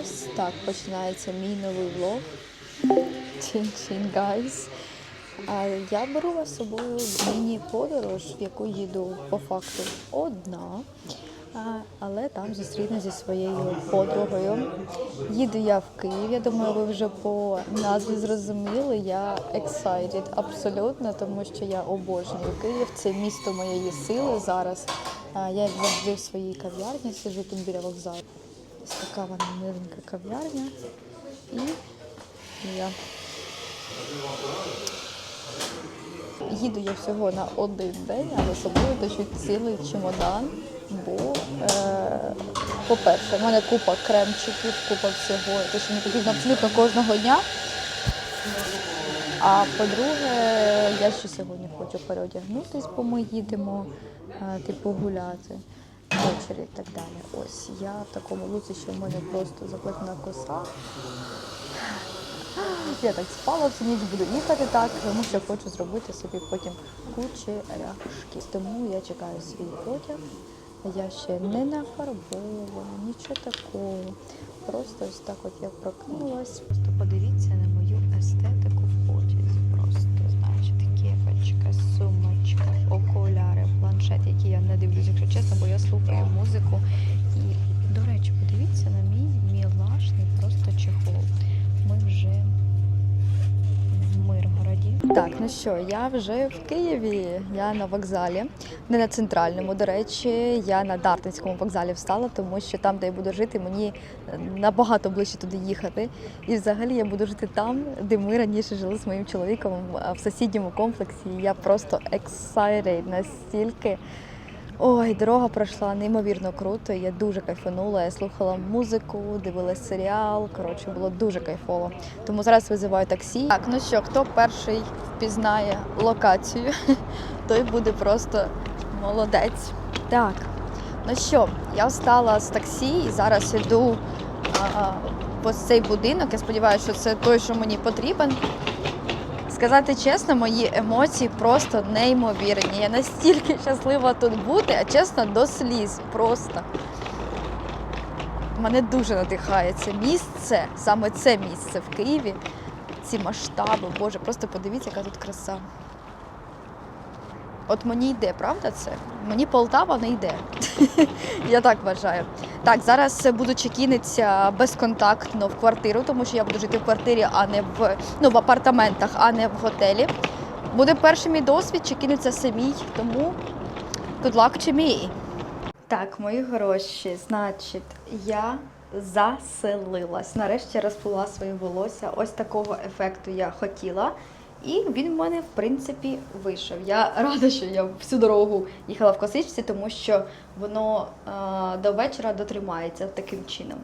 зараз так починається мій новий влог. Чин-чин, guys. Я беру вас з собою міні-подорож, в яку їду по факту одна. Але там зустрінусь зі своєю подругою. Їду я в Київ. Я думаю, ви вже по назві зрозуміли. Я excited абсолютно, тому що я обожнюю Київ. Це місто моєї сили зараз. Я завжди в своїй кав'ярні сиджу тут біля вокзалу. Ось така вона миленька кав'ярня. І я. Їду я всього на один день, але з собою тащу цілий чемодан. Бо, е, по-перше, в мене купа кремчиків, купа всього, те, що мені потрібно абсолютно кожного дня. А по-друге, я ще сьогодні хочу переодягнутись, бо ми їдемо е, типу гуляти ввечері і так далі. Ось я в такому луці, що в мене просто заплетена коса. Я так спала всю ніч, буду їхати так, тому що хочу зробити собі потім кучеряшки. Тому я чекаю свій потяг. Я ще не нафарбована, нічого такого. Просто ось так от я прокинулась. Просто подивіться на мою естетику в потязі. Просто, значить, кепочка, сумочка, окуляри, планшет, який я не дивлюсь, якщо чесно, бо я слухаю музику. І, до речі, подивіться на мій мілашний просто чехол. Ми вже в Миргороді. Так, ну що, я вже в Києві. Я на вокзалі, не на центральному. До речі, я на Дартинському вокзалі встала, тому що там, де я буду жити, мені набагато ближче туди їхати. І взагалі я буду жити там, де ми раніше жили з моїм чоловіком в сусідньому комплексі. Я просто excited настільки. Ой, дорога пройшла неймовірно круто. Я дуже кайфанула. Я слухала музику, дивилась серіал. Коротше, було дуже кайфово. Тому зараз визиваю таксі. Так, ну що, хто перший впізнає локацію, той буде просто молодець. Так, ну що, я встала з таксі і зараз іду а, по цей будинок. Я сподіваюся, що це той, що мені потрібен. Сказати чесно, мої емоції просто неймовірні. Я настільки щаслива тут бути, а чесно, до сліз просто. Мене дуже надихає це місце, саме це місце в Києві, ці масштаби, Боже, просто подивіться, яка тут краса. От мені йде, правда це? Мені Полтава не йде. я так вважаю. Так, зараз буду чекінитися безконтактно в квартиру, тому що я буду жити в квартирі, а не в, ну, в апартаментах, а не в готелі. Буде перший мій досвід, чекінитися самій, тому good luck to me. Так, мої гроші, значить, я заселилась. Нарешті розплила своє волосся. Ось такого ефекту я хотіла. І він в мене, в принципі, вийшов. Я рада, що я всю дорогу їхала в косичці, тому що воно е, до вечора дотримається таким чином.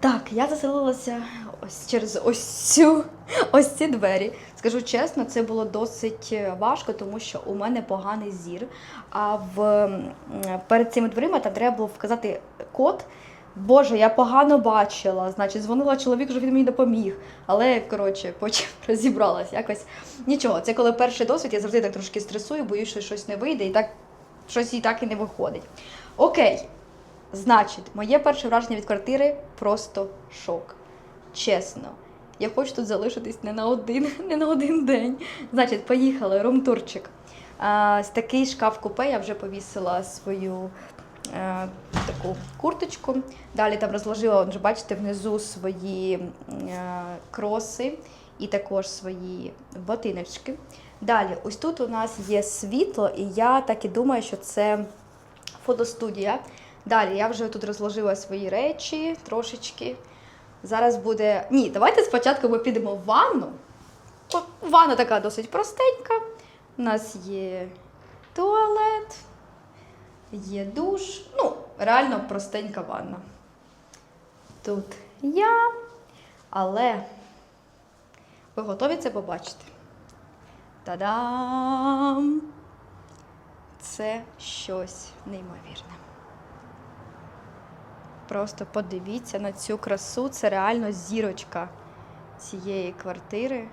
Так, я заселилася ось через ось цю ось ці двері. Скажу чесно, це було досить важко, тому що у мене поганий зір. А в перед цими дверима там треба було вказати код. Боже, я погано бачила. Значить, дзвонила чоловік, що він мені допоміг. Але коротше, потім розібралась якось. Нічого, це коли перший досвід, я завжди так трошки стресую, боюсь, що щось не вийде, і так щось і так і не виходить. Окей. Значить, моє перше враження від квартири просто шок. Чесно. Я хочу тут залишитись не на один, не на один день. Значить, поїхали, румтурчик. А, такий шкаф купе, я вже повісила свою е, таку курточку. Далі там розложила, вже бачите, внизу свої е, кроси і також свої ботиночки. Далі, ось тут у нас є світло, і я так і думаю, що це фотостудія. Далі я вже тут розложила свої речі трошечки. Зараз буде. Ні, давайте спочатку ми підемо в ванну. Ванна така досить простенька. У нас є туалет, є душ. Ну, реально простенька ванна. Тут я. Але ви готові це побачити? Та-дам! Це щось неймовірне. Просто подивіться на цю красу. Це реально зірочка цієї квартири.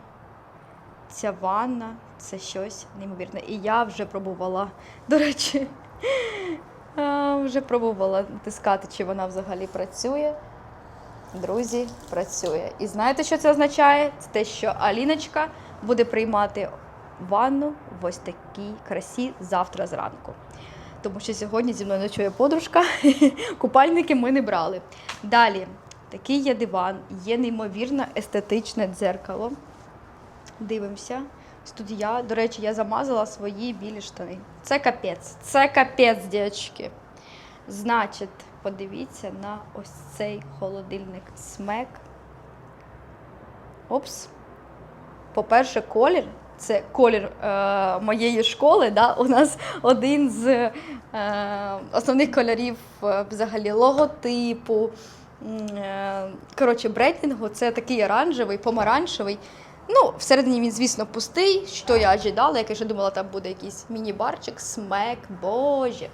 Ця ванна це щось неймовірне. І я вже пробувала, до речі, вже пробувала натискати, чи вона взагалі працює. друзі, працює. І знаєте, що це означає? Це те, що Аліночка буде приймати ванну в ось такій красі завтра зранку. Тому що сьогодні зі мною ночує подружка, купальники ми не брали. Далі, такий є диван, є неймовірно естетичне дзеркало. Дивимося. Студія. До речі, я замазала свої білі штани. Це капець. Це капець, дівчатки. Значить, подивіться на ось цей холодильник смек. Опс. По-перше, колір. Це колір е, моєї школи. Да? У нас один з е, основних кольорів е, взагалі логотипу. Е, коротше, брендингу це такий оранжевий, помаранчевий. Ну, всередині він, звісно, пустий, що я ожидала, як я ще думала, там буде якийсь міні-барчик, смек, боже.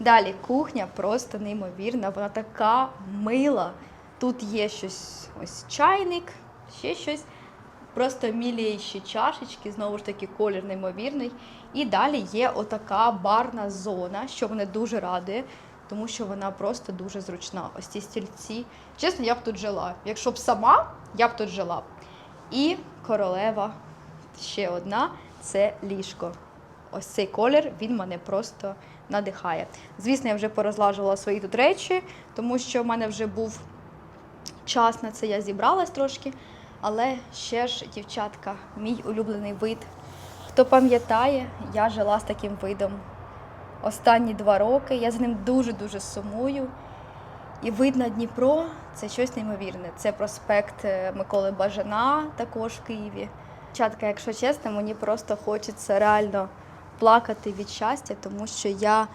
Далі кухня просто неймовірна, вона така мила. Тут є щось, ось чайник, ще щось. Просто міліючі чашечки, знову ж таки, колір неймовірний. І далі є отака барна зона, що мене дуже радує, тому що вона просто дуже зручна. Ось ці стільці. Чесно, я б тут жила. Якщо б сама, я б тут жила. І королева ще одна це ліжко. Ось цей колір він мене просто надихає. Звісно, я вже порозлажувала свої тут речі, тому що в мене вже був час на це, я зібралась трошки. Але ще ж, дівчатка, мій улюблений вид. Хто пам'ятає, я жила з таким видом останні два роки. Я з ним дуже-дуже сумую. І вид на Дніпро це щось неймовірне. Це проспект е, Миколи Бажана, також в Києві. Дівчатка, якщо чесно, мені просто хочеться реально плакати від щастя, тому що я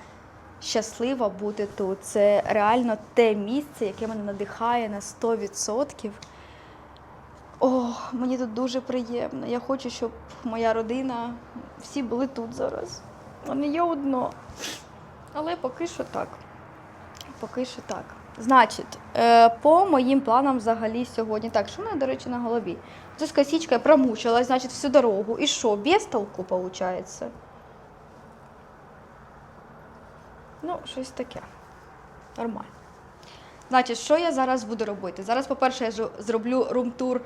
щаслива бути тут. Це реально те місце, яке мене надихає на 100%. О, мені тут дуже приємно. Я хочу, щоб моя родина всі були тут зараз. Не я одно. Але поки що так. Поки що так. Значить, е, по моїм планам взагалі сьогодні. Так, що в мене, до речі, на голові? Це з косічкою промучилась, значить, всю дорогу. І що, без толку, виходить? Ну, щось таке. Нормально. Значить, що я зараз буду робити? Зараз, по-перше, я зроблю рум-тур е,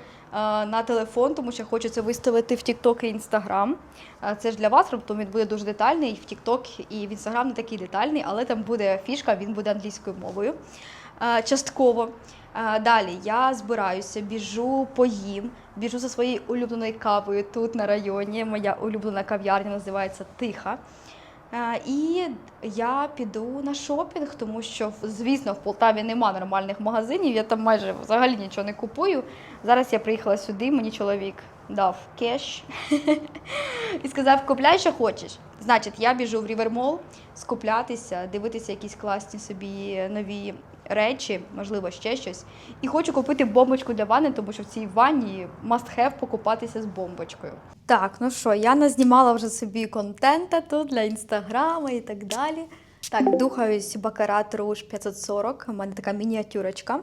на телефон, тому що хочу це виставити в TikTok і Instagram. Е, Це ж для вас рум-тур, він буде дуже детальний. В TikTok і в Instagram не такий детальний, але там буде фішка, він буде англійською мовою. Е, Частково. Е, Далі я збираюся, біжу, поїм, біжу за своєю улюбленою кавою тут на районі. Моя улюблена кав'ярня називається Тиха. Е, І я піду на шопінг, тому що, звісно, в Полтаві нема нормальних магазинів. Я там майже взагалі нічого не купую. Зараз я приїхала сюди, мені чоловік дав кеш і сказав: купляй, що хочеш. Значить, я біжу в Рівермол скуплятися, дивитися якісь класні собі нові речі, можливо, ще щось. І хочу купити бомбочку для ванни, тому що в цій ванні must have покупатися з бомбочкою. Так, ну що, я назнімала вже собі контента тут для інстаграму і так далі. Так, духаюсь Бакарат Rouge 540, у мене така мініатюрочка.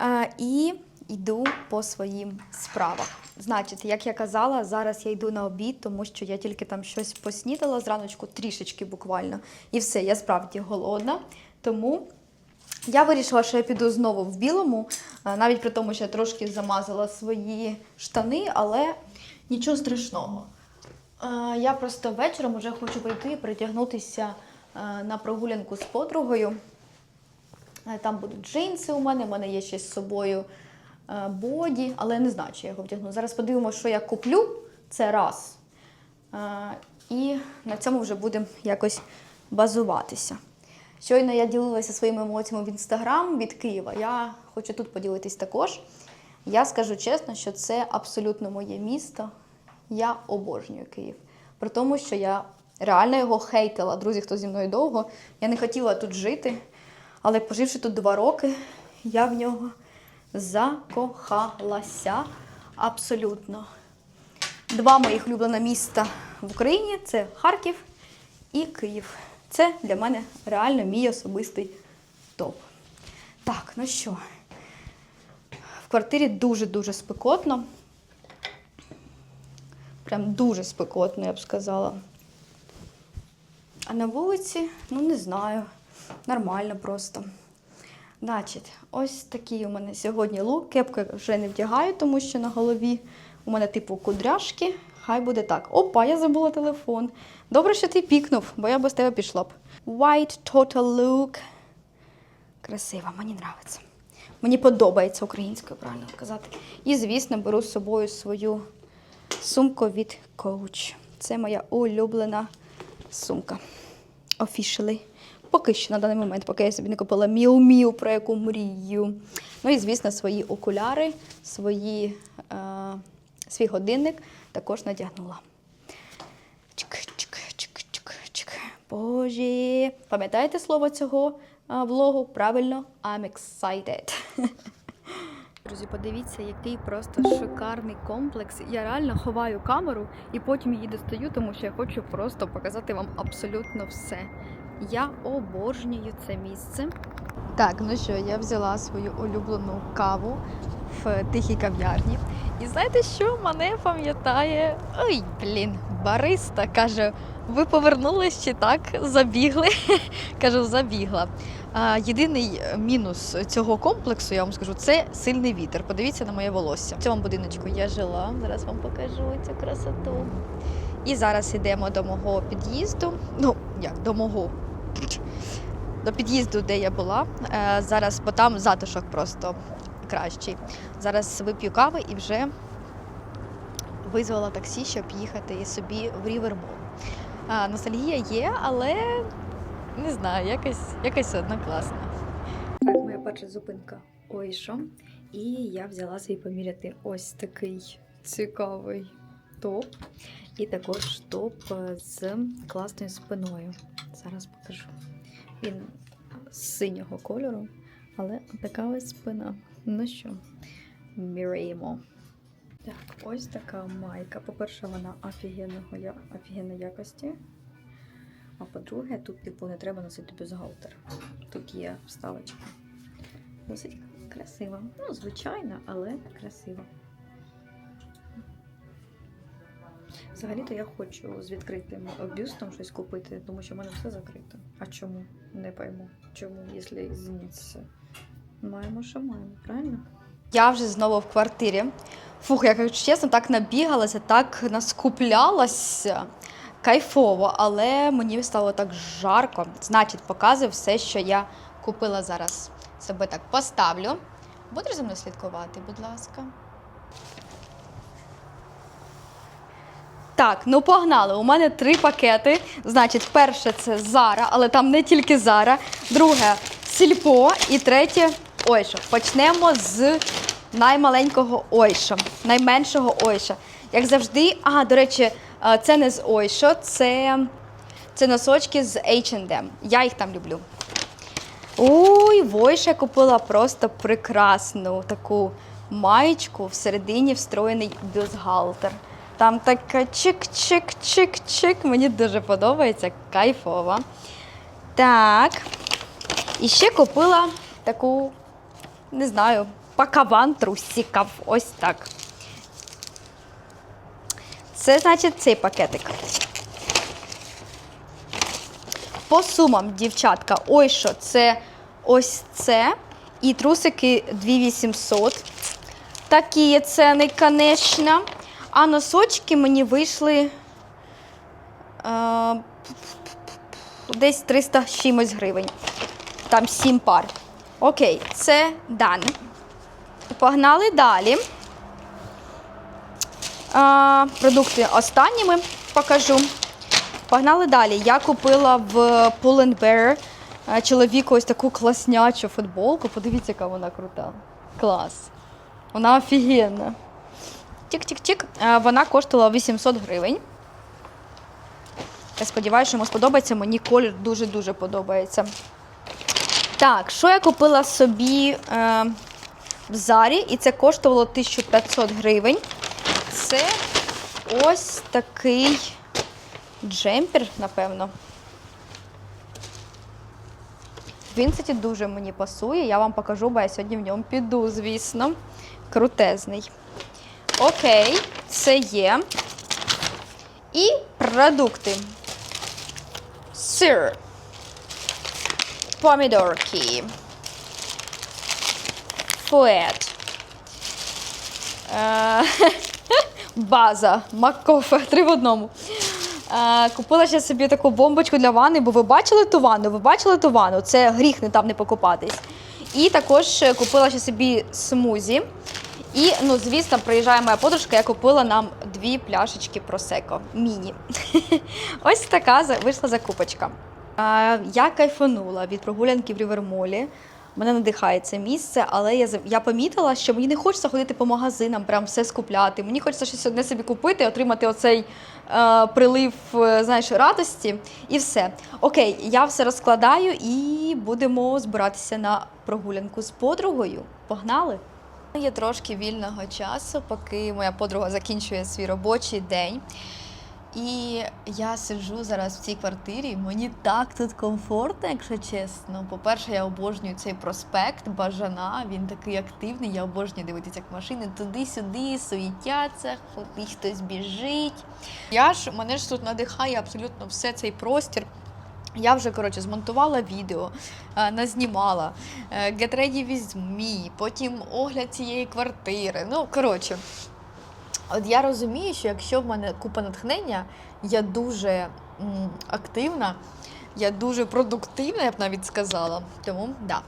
Е, і йду по своїм справах. Значить, як я казала, зараз я йду на обід, тому що я тільки там щось поснідала зраночку, трішечки буквально. І все, я справді голодна. Тому я вирішила, що я піду знову в білому, е, навіть при тому, що я трошки замазала свої штани, але нічого страшного. Е, Я просто вечором вже хочу пойти і притягнутися е, на прогулянку з подругою. Там будуть джинси у мене, у мене є ще з собою боді, але я не знаю, чи я його вдягну. Зараз подивимося, що я куплю. Це раз. І на цьому вже будемо якось базуватися. Щойно я ділилася своїми емоціями в інстаграм від Києва. Я хочу тут поділитись також. Я скажу чесно, що це абсолютно моє місто. Я обожнюю Київ. При тому, що я реально його хейтила. Друзі, хто зі мною довго, я не хотіла тут жити. Але поживши тут два роки, я в нього закохалася абсолютно. Два моїх улюблені міста в Україні це Харків і Київ. Це для мене реально мій особистий топ. Так, ну що, в квартирі дуже-дуже спекотно. Прям дуже спекотно, я б сказала. А на вулиці, ну не знаю, нормально просто. Значить, ось такий у мене сьогодні лук. Кепку вже не вдягаю, тому що на голові у мене типу кудряшки. Хай буде так. Опа, я забула телефон. Добре, що ти пікнув, бо я без тебе пішла б. White total look. Красиво, мені подобається. Мені подобається українською, правильно сказати. І, звісно, беру з собою свою сумку від Coach. Це моя улюблена сумка. Officially. Поки що на даний момент, поки я собі не купила міу-міу, про яку мрію. Ну і, звісно, свої окуляри, свої, е, свій годинник також надягнула. Боже. Пам'ятаєте слово цього влогу? Правильно, I'm excited. Друзі, подивіться, який просто шикарний комплекс. Я реально ховаю камеру і потім її достаю, тому що я хочу просто показати вам абсолютно все. Я обожнюю це місце. Так, ну що, я взяла свою улюблену каву в тихій кав'ярні. І знаєте, що мене пам'ятає? Ой, блін, бариста каже: ви повернулись чи так? Забігли? Кажу, забігла. А, єдиний мінус цього комплексу, я вам скажу, це сильний вітер. Подивіться на моє волосся. В цьому будиночку я жила. Зараз вам покажу цю красоту. І зараз йдемо до мого під'їзду. Ну, як до мого. До під'їзду, де я була. Е, зараз, бо там затишок просто кращий. Зараз вип'ю кави і вже визвала таксі, щоб їхати собі в Рівермол. А, ностальгія є, але не знаю, якось, якось все одно класно. Так, моя перша зупинка Ойшо. І я взяла свій поміряти ось такий цікавий топ. І також топ е, з класною спиною. Зараз покажу. Він з синього кольору, але така ось спина. Ну що, міряємо. Так, ось така майка. По-перше, вона офігенного, офігенної якості. А по-друге, тут, типу, не треба носити бюстгальтер. Тут є вставочка. Досить красиво. Ну, звичайно, але красиво. Взагалі-то я хочу з відкритим бюстом щось купити, тому що в мене все закрито. А чому? Не пойму. Чому, якщо зніться? Маємо, що маємо, правильно? Я вже знову в квартирі. Фух, я кажу чесно, так набігалася, так наскуплялася. Кайфово, але мені стало так жарко. Значить, показую все, що я купила зараз. Себе так поставлю. Будеш за мною слідкувати, будь ласка. Так, ну погнали. У мене три пакети. Значить, перше це Зара, але там не тільки Зара. Друге Сільпо. І третє Ойшо. Почнемо з наймаленького Ойшо, найменшого Ойша. Як завжди, а, до речі, е, це не з Ойшо, це, це носочки з H&M. Я їх там люблю. Ой, в Ойше купила просто прекрасну таку маєчку, всередині встроєний бюстгальтер. Там така чик-чик-чик-чик. Мені дуже подобається, кайфово. Так. І ще купила таку, не знаю, пакаван трусиків. Ось так. Це значить цей пакетик. По сумам, дівчатка, ой що, це ось це. І трусики 2800. Такі є ціни, звісно. А носочки мені вийшли е, десь 300 чимось гривень. Там 7 пар. Окей, це дан. Погнали далі. А, продукти останніми покажу. Погнали далі. Я купила в Pull&Bear е, чоловіку ось таку класнячу футболку. Подивіться, яка вона крута. Клас. Вона офігенна. Тік-тік-тік. Вона коштувала 800 гривень. Я сподіваюся, що йому сподобається. Мені колір дуже-дуже подобається. Так, що я купила собі е, в Зарі, і це коштувало 1500 гривень. Це ось такий джемпер, напевно. Він, кстати, дуже мені пасує. Я вам покажу, бо я сьогодні в ньому піду, звісно. Крутезний. Окей, це є. І продукти. Сир. Помідорки. Фует. Е, База. Маккофе. Три в одному. Е, Купила ще собі таку бомбочку для ванни, бо ви бачили ту ванну? Ви бачили ту ванну? Це гріх не там не покупатись. І також е, купила ще собі смузі. І, ну, звісно, приїжджає моя подружка, я купила нам дві пляшечки просеко. Міні. Ось така вийшла закупочка. Я кайфанула від прогулянки в Рівермолі. Мене надихає це місце, але я, я помітила, що мені не хочеться ходити по магазинам, прям все скупляти. Мені хочеться щось одне собі купити, отримати оцей е, прилив е, знаєш, радості і все. Окей, я все розкладаю і будемо збиратися на прогулянку з подругою. Погнали! Є трошки вільного часу, поки моя подруга закінчує свій робочий день. І я сиджу зараз в цій квартирі. Мені так тут комфортно, якщо чесно. По-перше, я обожнюю цей проспект Бажана. Він такий активний. Я обожнюю дивитися, як машини туди-сюди суїтяться, хтось біжить. Я ж мене ж тут надихає абсолютно все цей простір. Я вже коротше змонтувала відео, е, назнімала е, Get Ready With потім огляд цієї квартири. Ну, коротше, от я розумію, що якщо в мене купа натхнення, я дуже м, активна, я дуже продуктивна, я б навіть сказала. Тому да.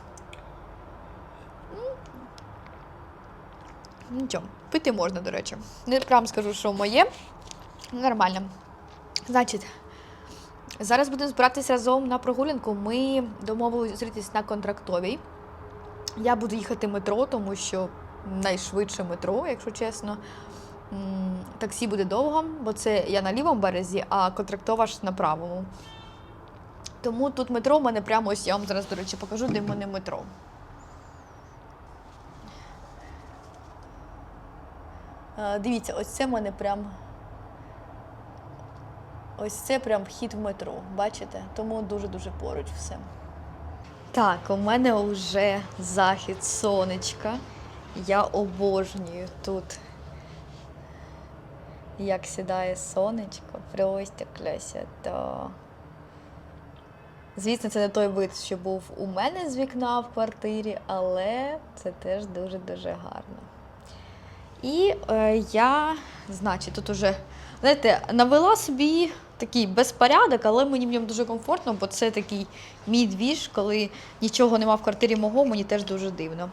Нічого, пити можна, до речі. Не прям скажу, що моє. Нормально. Значить, Зараз будемо збиратися разом на прогулянку. Ми домовилися зустрітись на контрактовій. Я буду їхати метро, тому що найшвидше метро, якщо чесно. Таксі буде довго, бо це я на лівому березі, а контрактова ж на правому. Тому тут метро в мене прямо ось я вам зараз, до речі, покажу, де в мене метро. Е, Дивіться, ось це в мене прям Ось це прям вхід в метро, бачите? Тому дуже-дуже поруч все. Так, у мене вже захід сонечка. Я обожнюю тут. Як сідає сонечко, просто красота. Звісно, це не той вид, що був у мене з вікна в квартирі, але це теж дуже-дуже гарно. І е, я, значить, тут уже, знаєте, навела собі такий безпорядок, але мені в ньому дуже комфортно, бо це такий мій двіж, коли нічого нема в квартирі мого, мені теж дуже дивно.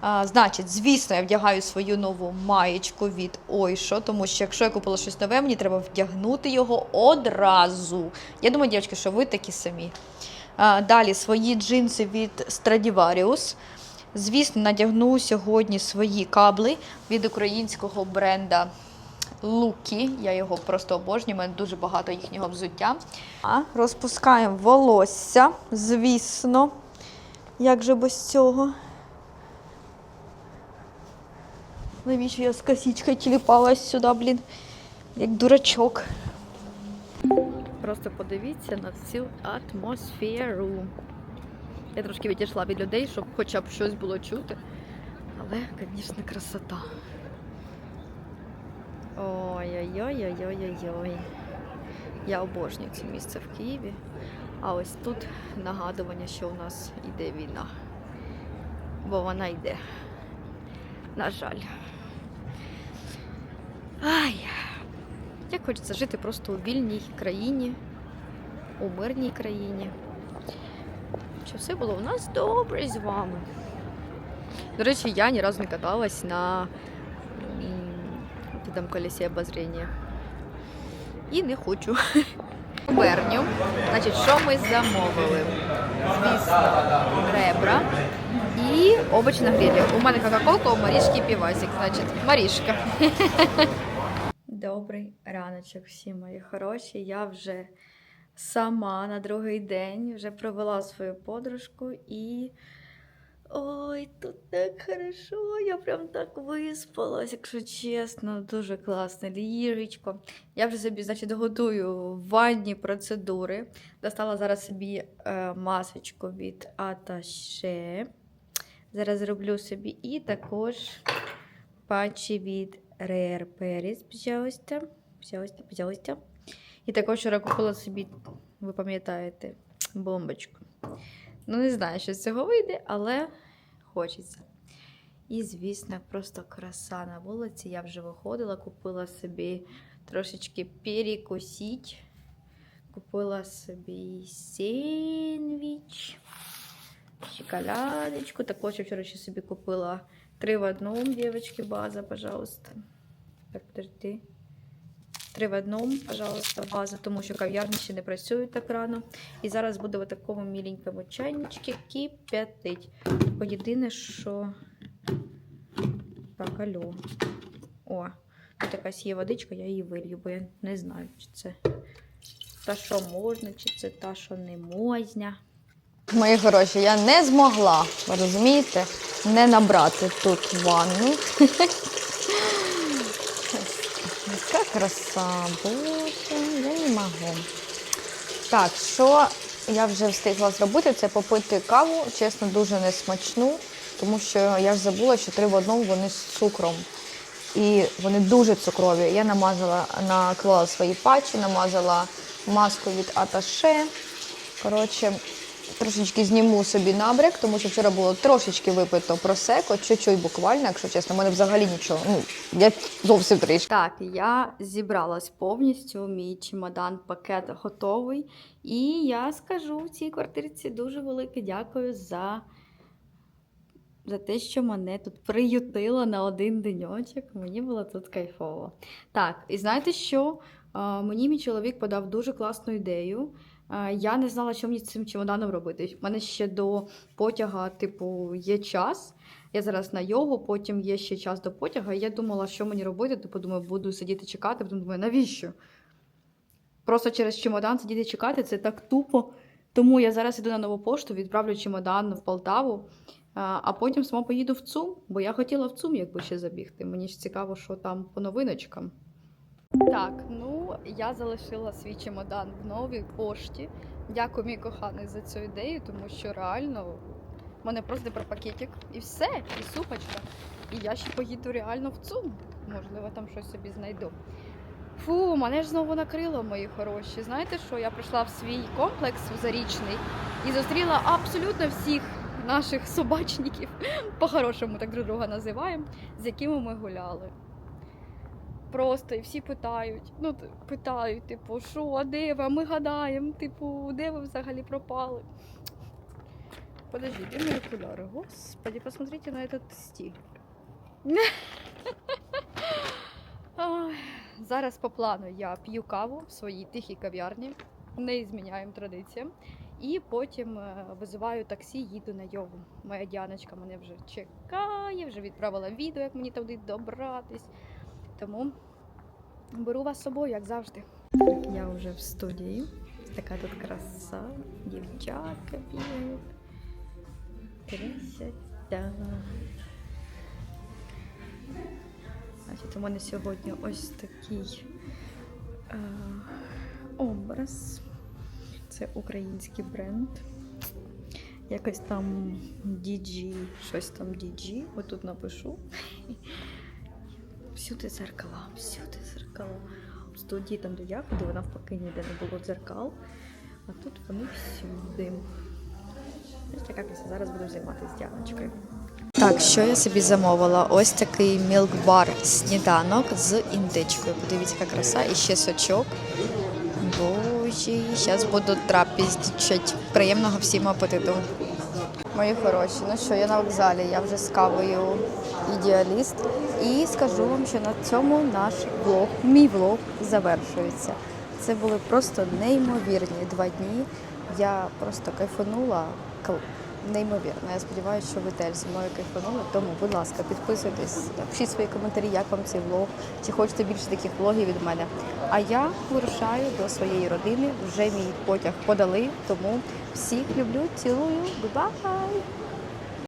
А, значить, звісно, я вдягаю свою нову маєчку від Ойшо, тому що якщо я купила щось нове, мені треба вдягнути його одразу. Я думаю, дівчатки, що ви такі самі. А, далі свої джинси від Stradivarius. Звісно, надягну сьогодні свої кабли від українського бренда Лукі. Я його просто обожнюю, у мене дуже багато їхнього взуття. А, розпускаємо волосся, звісно. Як же без цього? Навіщо я з косичкою тіліпалась сюди, блін, як дурачок. Просто подивіться на цю атмосферу. Я трошки відійшла від людей, щоб хоча б щось було чути. Але, звісно, красота. Ой-ой-ой-ой-ой-ой. Я обожнюю це місце в Києві. А ось тут нагадування, що у нас йде війна. Бо вона йде. На жаль. Ай. Як хочеться жити просто у вільній країні, у мирній країні. Щоб все було у нас добре з вами. До речі, я ні разу не каталась на там колесі обозріння. І не хочу. Берню. Значить, що ми замовили? Звісно, ребра і овоч на грилі. У мене кока-колка, у Марішки півасик. Значить, Марішка. Добрий раночок всі мої хороші. Я вже сама на другий день вже провела свою подружку і. Ой, тут так хорошо, я прям так виспалась, якщо чесно, дуже класне ліжечко. Я вже собі, значить, готую ванні процедури. Достала зараз собі е, масочку від Аташе. Зараз зроблю собі і також патчі від Rare Paris, пожалуйста. Пожалуйста, пожалуйста. І також вчора купила собі, ви пам'ятаєте, бомбочку. Ну, не знаю, що з цього вийде, але хочеться. І, звісно, просто краса на вулиці. Я вже виходила, купила собі трошечки перекусіть. Купила собі сендвіч, шоколадочку. Також вчора ще собі купила три в одному, дівчатки, база, пожалуйста. Так, подожди. Три в одному, пожалуйста, база, тому що кав'ярні ще не працюють так рано. І зараз буду в такому міленькому чайничку кип'ятить. Бо єдине, що. Так, алло. О, тут якась є водичка, я її вилью, бо я не знаю, чи це та, що можна, чи це та, що не можна. Мої хороші, я не змогла, розумієте, не набрати тут ванну. Краса, боже, я не можу. Так, що я вже встигла зробити, це попити каву, чесно, дуже несмачну, тому що я ж забула, що три в одному вони з цукром. І вони дуже цукрові. Я намазала, наклала свої патчі, намазала маску від Аташе. Коротше, трошечки зніму собі набряк, тому що вчора було трошечки випито просеко, чуть-чуть буквально, якщо чесно, в мене взагалі нічого. Ну, я зовсім трішки. Так, я зібралась повністю. Мій чемодан, пакет готовий. І я скажу в цій квартирці дуже велике дякую за, за те, що мене тут приютило на один деньочок. Мені було тут кайфово. Так, і знаєте що? Мені мій чоловік подав дуже класну ідею. А, Я не знала, що мені з цим чемоданом робити. У мене ще до потяга, типу, є час. Я зараз на йогу, потім є ще час до потяга. І я думала, що мені робити. Типу, думаю, буду сидіти чекати. Потім думаю, навіщо? Просто через чемодан сидіти чекати це так тупо. Тому я зараз іду на нову пошту, відправлю чемодан в Полтаву, а а потім сама поїду в ЦУМ, бо я хотіла в ЦУМ якби ще забігти. Мені ж цікаво, що там по новиночкам. Так, ну я залишила свій чемодан в новій пошті. Дякую, мій коханий, за цю ідею, тому що реально в мене просто про пакетик і все, і супочка. І я ще поїду реально в ЦУМ. Можливо, там щось собі знайду. Фу, мене ж знову накрило, мої хороші. Знаєте що? Я прийшла в свій комплекс у зарічний і зустріла абсолютно всіх наших собачників, по-хорошому так друг друга називаємо, з якими ми гуляли. Просто і всі питають, ну питають, типу, що, де ви? А ми гадаємо, типу, де ви взагалі пропали? Подожди, де мої окуляри? Господи, посмотрите на этот стиль. Ай, Зараз по плану я п'ю каву в своїй тихій кав'ярні, не зміняємо традиціям. І потім е, визиваю таксі, їду на йогу. Моя Діаночка мене вже чекає, вже відправила відео, як мені туди добратись. Тому беру вас з собою, як завжди. Я вже в студії. Така тут краса, дівчатка бігають. Красота. Значить, у мене сьогодні ось такий е, образ. Це український бренд. Якось там DG, щось там DG, отут напишу. Всюди зеркала, всюди зеркала. Студії, там, де я ходила, навпаки, ніде не було дзеркал. А тут вони всюди. Ось така краса. Зараз буду займатися діаночкою. Так, що я собі замовила? Ось такий мілк-бар сніданок з індичкою. Подивіться, яка краса. І ще сочок. Боже, зараз буду трапезничать. Приємного всім апетиту. Мої хороші, ну що, я на вокзалі, я вже з кавою ідеаліст. І скажу вам, що на цьому наш влог, мій влог завершується. Це були просто неймовірні два дні. Я просто кайфанула. Неймовірно. Я сподіваюся, що ви теж зі мною кайфанули. Тому, будь ласка, підписуйтесь, пишіть свої коментарі, як вам цей влог, чи хочете більше таких влогів від мене. А я вирушаю до своєї родини. Вже мій потяг подали, тому всіх люблю, цілую, бай!